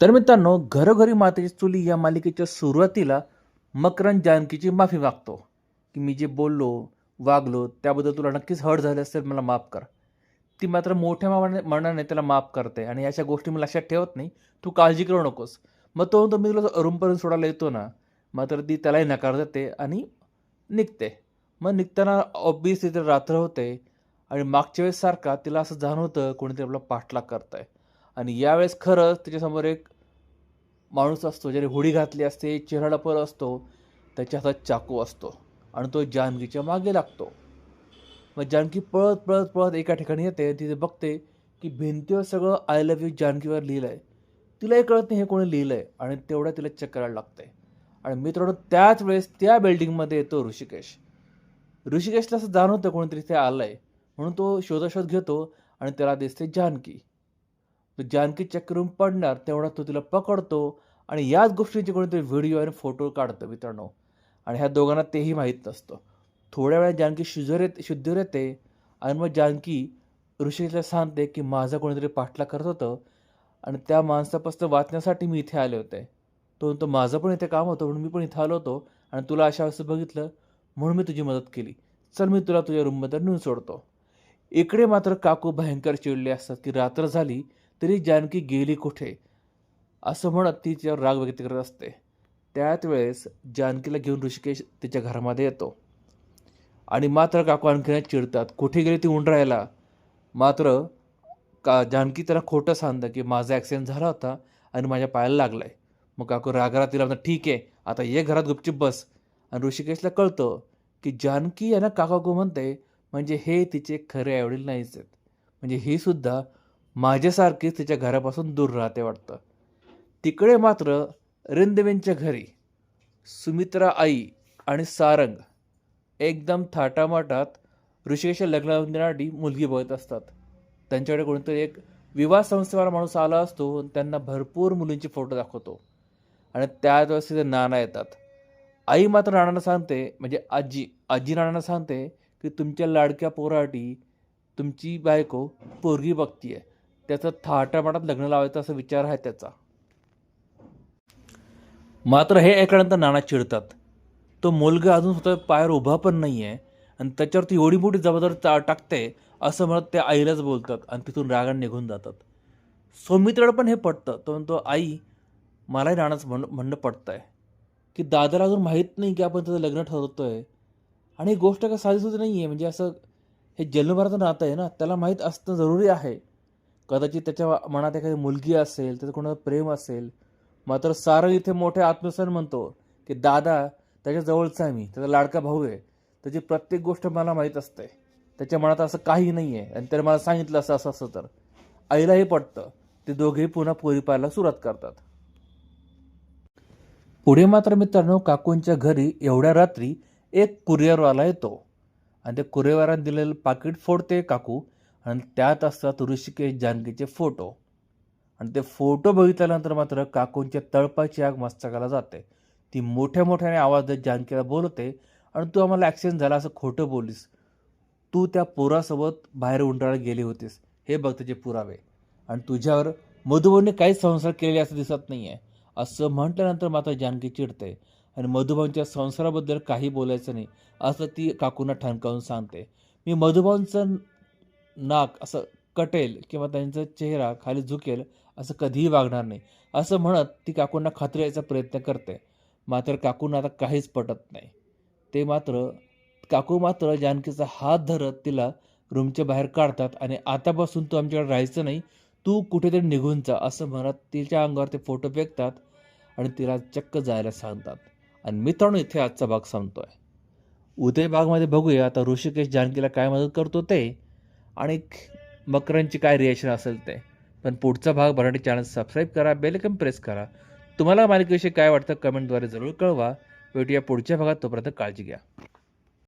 तर मित्रांनो घरोघरी मातेची चुली या मालिकेच्या सुरुवातीला मकरन जानकीची माफी मागतो. की मी जे बोललो वागलो त्याबद्दल तुला नक्कीच हर्ट झाले असेल मला माफ कर. ती मात्र मोठ्या मामाने मनाने त्याला माफ करते आणि अशा गोष्टी मी लक्षात ठेवत नाही. तू काळजी करू नकोस. मग तो म्हणतो मी तुला रूमपर्यंत सोडायला येतो ना. मात्र ती त्यालाही नकार देते आणि निघते. मग निघताना ऑब्विसली तर रात्र होते आणि मागच्या वेळेस सारखा तिला असं जाणवतं कोणीतरी आपला पाठलाग करताय. आणि यावेळेस खरंच त्याच्यासमोर एक माणूस असतो ज्याने हुडी घातली असते चेहरा डपर असतो त्याच्या हातात चाकू असतो आणि तो जानकीच्या मागे लागतो. मग जानकी पळत पळत पळत एका ठिकाणी येते तिथे बघते की भिंतीवर सगळं आय लव्ह यू जानकीवर लिहिलं आहे तिलाही कळत नाही हे कोणी लिहिलं आहे आणि तेवढ्या तिला चेक करायला लागते आणि मित्रांनो त्याच वेळेस त्या बिल्डिंगमध्ये येतो ऋषिकेश. ऋषिकेशला असं जाणवतं कोणीतरी ते आलं आहे म्हणून तो शोधाशोध घेतो आणि त्याला दिसते जानकी. तो जानकी चेक पडणार तेवढा तो तिला पकडतो आणि याच गोष्टींचे कोणीतरी व्हिडिओ आणि फोटो काढतो मित्रांनो. आणि ह्या दोघांना तेही माहीत नसतं. थोड्या वेळा जानकी शुद्धर येते शुद्धीवर येते आणि मग जानकी ऋषीला सांगते की माझा कोणीतरी पाठला करत होतं आणि त्या माणसापासून वाचण्यासाठी मी इथे आले होते. तो म्हणतो माझं पण इथे काम होतं म्हणून मी पण इथे आलो होतो आणि तुला अशा वेळेस बघितलं म्हणून मी तुझी मदत केली. चल मी तुला तुझ्या रूममध्ये नेऊन सोडतो. इकडे मात्र काकू भयंकर चिडले असतात की रात्र झाली तरी जानकी गेली कुठे? असं म्हणत ती तिच्यावर राग व्यक्त करत असते. त्याच वेळेस जानकीला घेऊन ऋषिकेश तिच्या घरामध्ये येतो. आणि मात्र काकू आणखीन चिडतात. कुठे गेली ती उंडरायला? मात्र का जानकी त्याला खोटं सांगतं की माझा ॲक्सिडेंट झाला होता आणि माझ्या पायाला लागला आहे मग काकू रागारा तिला म्हणतात ठीक आहे आता ये घरात गुपचूप बस. आणि ऋषिकेशला कळतं की जानकी यांना काकाकू म्हणते म्हणजे हे तिचे खरे आईवडील नाहीच आहेत. म्हणजे ही सुद्धा माझ्यासारखीच तिच्या घरापासून दूर राहते वाटतं. तिकडे मात्र रिंदवेंच्या घरी सुमित्रा आई आणि सारंग एकदम थाटामाटात ऋषिकेशच्या लग्नासाठी मुलगी बघत असतात. त्यांच्याकडे कोणीतरी एक विवाह संस्थेवाला माणूस आला असतो आणि त्यांना भरपूर मुलींचे फोटो दाखवतो. आणि त्याच वेळेस तिथे नाना येतात. आई मात्र नानांना सांगते म्हणजे आजी आजी नानांना सांगते की तुमच्या लाडक्या पोराटी तुमची बायको पोरगी बघतीये. त्याचं थाटामाटात लग्न लावायचं असा विचार आहे त्याचा. मात्र हे ऐकल्यानंतर नाना चिडतात. तो मुलगा अजून स्वतः पायावर उभा पण नाही आहे आणि त्याच्यावरती एवढी मोठी जबाबदारी चा टाकते असं म्हणत त्या आईलाच बोलतात आणि तिथून रागाने निघून जातात. सौमित्राला पण हे पटतं तो म्हणतो आई मलाही नानाच म्हण म्हणणं पटतं आहे की दादाला अजून माहीत नाही की आपण त्याचं लग्न ठरवतो आहे आणि ही गोष्ट काय साधी सुद्धा नाही आहे म्हणजे असं हे जन्मभराचं नातं आहे ना त्याला माहीत असणं जरुरी आहे. कदाचित त्याच्या मनात एखादी मुलगी असेल त्याचं कोणाचं प्रेम असेल मात्र सारं इथे मोठ्या आत्मसन म्हणतो की दादा त्याच्या जवळचा आहे मी त्याचा लाडका भाऊ आहे त्याची प्रत्येक गोष्ट मला माहीत असते. त्याच्या मनात असं काही नाही आहे आणि त्याने मला सांगितलं असं असं असं तर. आईलाही पटतं. ते दोघेही पुन्हा पोरी पाहायला सुरुवात करतात. पुढे मात्र मित्रांनो काकूंच्या घरी एवढ्या रात्री एक कुरिअरवाला येतो. आणि त्या कुरिअरवाल्याने दिलेलं पाकिट फोडते काकू. आणि त्यात असतात ऋषिकेश जानकीचे फोटो. आणि ते फोटो बघितल्यानंतर मात्र काकूंच्या तळपाची आग मस्तकाला जाते. ती मोठ्या मोठ्याने आवाज देत जानकीला बोलवते आणि तू आम्हाला ॲक्सिडेंट झाला असं खोटं बोलीस तू त्या पोरासोबत बाहेर उंडरायला गेली होतीस. हे बघ त्याचे पुरावे. आणि तुझ्यावर मधुबनने काहीच संसार केलेले असं दिसत नाही आहे असं म्हटल्यानंतर मात्र जानकी चिडते. आणि मधुबनच्या संसाराबद्दल काही बोलायचं नाही असं ती काकूंना ठणकावून सांगते. मी मधुबनचं नाक असं कटेल किंवा त्यांचा चेहरा खाली झुकेल असं कधीही वागणार नाही. असं म्हणत ती काकूंना खात्री यायचा प्रयत्न करते. मात्र काकूंना आता काहीच पटत नाही. ते मात्र काकू मात्र जानकीचा हात धरत तिला रूमच्या बाहेर काढतात आणि आतापासून तू आमच्याकडे राहायचं नाही तू कुठेतरी निघून जा असं म्हणत तिच्या अंगावर ते फोटो फेकतात आणि तिला चक्क जायला सांगतात. आणि मित्रांनो इथे आजचा भाग संपतोय. उदय भागमध्ये बघूया आता ऋषिकेश जानकीला काय मदत करतो ते आणि मकरांची काय रिॲक्शन असेल ते. पण पुढचा भाग मराठी चॅनल सबस्क्राईब करा बेलकम प्रेस करा. तुम्हाला मालिकेविषयी काय वाटतं कमेंटद्वारे जरूर कळवा. भेटूया पुढच्या भागात तोपर्यंत काळजी घ्या.